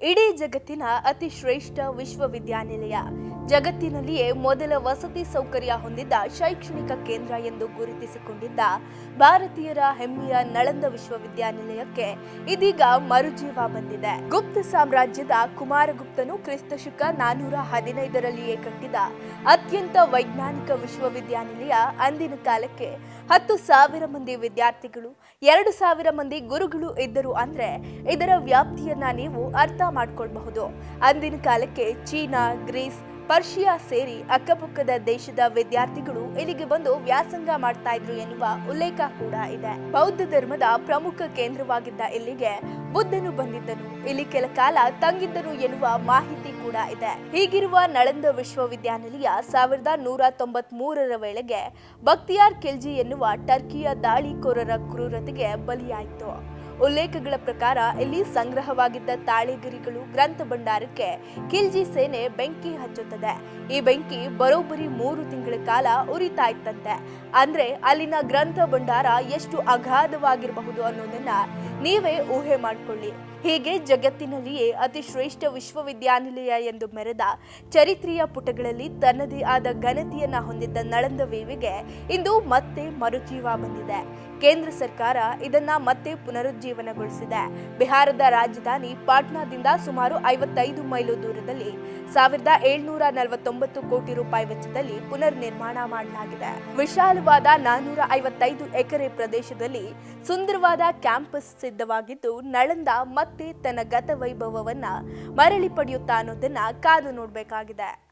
ಇಡೀ ಜಗತ್ತಿನ ಅತಿ ಶ್ರೇಷ್ಠ ವಿಶ್ವವಿದ್ಯಾನಿಲಯ. ಜಗತ್ತಿನಲ್ಲಿಯೇ ಮೊದಲ ವಸತಿ ಸೌಕರ್ಯ ಹೊಂದಿದ್ದ ಶೈಕ್ಷಣಿಕ ಕೇಂದ್ರ ಎಂದು ಗುರುತಿಸಿಕೊಂಡಿದ್ದ ಭಾರತೀಯರ ಹೆಮ್ಮೆಯ ನಳಂದ ವಿಶ್ವವಿದ್ಯಾನಿಲಯಕ್ಕೆ ಇದೀಗ ಮರುಜೀವ ಬಂದಿದೆ. ಗುಪ್ತ ಸಾಮ್ರಾಜ್ಯದ ಕುಮಾರಗುಪ್ತನು ಕ್ರಿಸ್ತಶಕ ನಾನೂರ ಹದಿನೈದರಲ್ಲಿಯೇ ಕಟ್ಟಿದ ಅತ್ಯಂತ ವೈಜ್ಞಾನಿಕ ವಿಶ್ವವಿದ್ಯಾನಿಲಯ ಅಂದಿನ ಕಾಲಕ್ಕೆ ಹತ್ತು ಸಾವಿರ ಮಂದಿ ವಿದ್ಯಾರ್ಥಿಗಳು, ಎರಡು ಸಾವಿರ ಮಂದಿ ಗುರುಗಳು ಇದ್ದರು ಅಂದ್ರೆ ಇದರ ವ್ಯಾಪ್ತಿಯನ್ನ ನೀವು ಅರ್ಥ ಮಾಡ್ಕೊಳ್ಬಹುದು. ಅಂದಿನ ಕಾಲಕ್ಕೆ ಚೀನಾ, ಗ್ರೀಸ್, ಪರ್ಷಿಯಾ ಸೇರಿ ಅಕ್ಕಪಕ್ಕದ ದೇಶದ ವಿದ್ಯಾರ್ಥಿಗಳು ಇಲ್ಲಿಗೆ ಬಂದು ವ್ಯಾಸಂಗ ಮಾಡ್ತಾ ಇದ್ರು ಎನ್ನುವ ಉಲ್ಲೇಖ ಕೂಡ ಇದೆ. ಬೌದ್ಧ ಧರ್ಮದ ಪ್ರಮುಖ ಕೇಂದ್ರವಾಗಿದ್ದ ಇಲ್ಲಿಗೆ ಬುದ್ಧನು ಬಂದಿದ್ದನು. ಇಲ್ಲಿ ಕೆಲ ಕಾಲ ತಂಗಿದ್ದನು ಎನ್ನುವ ಮಾಹಿತಿ ಕೂಡ ಇದೆ. ಹೀಗಿರುವ ನಳಂದ ವಿಶ್ವವಿದ್ಯಾನಿಲಯ ಸಾವಿರದ ನೂರ ತೊಂಬತ್ ಮೂರರ ವೇಳೆಗೆ ಬಕ್ತಿಯಾರ್ ಖಿಲ್ಜಿ ಎನ್ನುವ ಟರ್ಕಿಯ ದಾಳಿಕೋರರ ಕ್ರೂರತೆಗೆ ಬಲಿಯಾಯಿತು. ಉಲ್ಲೇಖಗಳ ಪ್ರಕಾರ ಇಲ್ಲಿ ಸಂಗ್ರಹವಾಗಿದ್ದ ತಾಳೆಗರಿಗಳು ಗ್ರಂಥ ಭಂಡಾರಕ್ಕೆ ಖಿಲ್ಜಿ ಸೇನೆ ಬೆಂಕಿ ಹಚ್ಚುತ್ತದೆ. ಈ ಬೆಂಕಿ ಬರೋಬ್ಬರಿ ಮೂರು ತಿಂಗಳ ಕಾಲ ಉರಿತಾ ಇತ್ತಂತೆ. ಅಂದ್ರೆ ಅಲ್ಲಿನ ಗ್ರಂಥ ಭಂಡಾರ ಎಷ್ಟು ಅಗಾಧವಾಗಿರಬಹುದು ಅನ್ನೋದನ್ನ ನೀವೇ ಊಹೆ ಮಾಡಿಕೊಳ್ಳಿ. ಹೀಗೆ ಜಗತ್ತಿನಲ್ಲಿಯೇ ಅತಿ ಶ್ರೇಷ್ಠ ವಿಶ್ವವಿದ್ಯಾನಿಲಯ ಎಂದು ಮೆರೆದ ಚರಿತ್ರೆಯ ಪುಟಗಳಲ್ಲಿ ತನ್ನದೇ ಆದ ಘನತೆಯನ್ನ ಹೊಂದಿದ್ದ ನಳಂದ ವಿವಿಗೆ ಇಂದು ಮತ್ತೆ ಮರುಜೀವ ಬಂದಿದೆ. ಕೇಂದ್ರ ಸರ್ಕಾರ ಇದನ್ನ ಮತ್ತೆ ಪುನರುಜ್ಜೀವನಗೊಳಿಸಿದೆ. ಬಿಹಾರದ ರಾಜಧಾನಿ ಪಾಟ್ನಾದಿಂದ ಸುಮಾರು ಐವತ್ತೈದು ಮೈಲು ದೂರದಲ್ಲಿ ಸಾವಿರದ ಏಳ್ನೂರ ನಲವತ್ತೊಂಬತ್ತು ಕೋಟಿ ರೂಪಾಯಿ ವೆಚ್ಚದಲ್ಲಿ ಪುನರ್ ನಿರ್ಮಾಣ ಮಾಡಲಾಗಿದೆ. ವಿಶಾಲವಾದ ನಾನ್ನೂರ ಐವತ್ತೈದು ಎಕರೆ ಪ್ರದೇಶದಲ್ಲಿ ಸುಂದರವಾದ ಕ್ಯಾಂಪಸ್ ಸಿದ್ಧವಾಗಿದ್ದು ನಳಂದ ಮತ್ತೆ ತನ್ನ ಗತ ವೈಭವವನ್ನ ಮರಳಿ ಪಡೆಯುತ್ತಾ ಅನ್ನೋದನ್ನ ಕಾದು ನೋಡಬೇಕಾಗಿದೆ.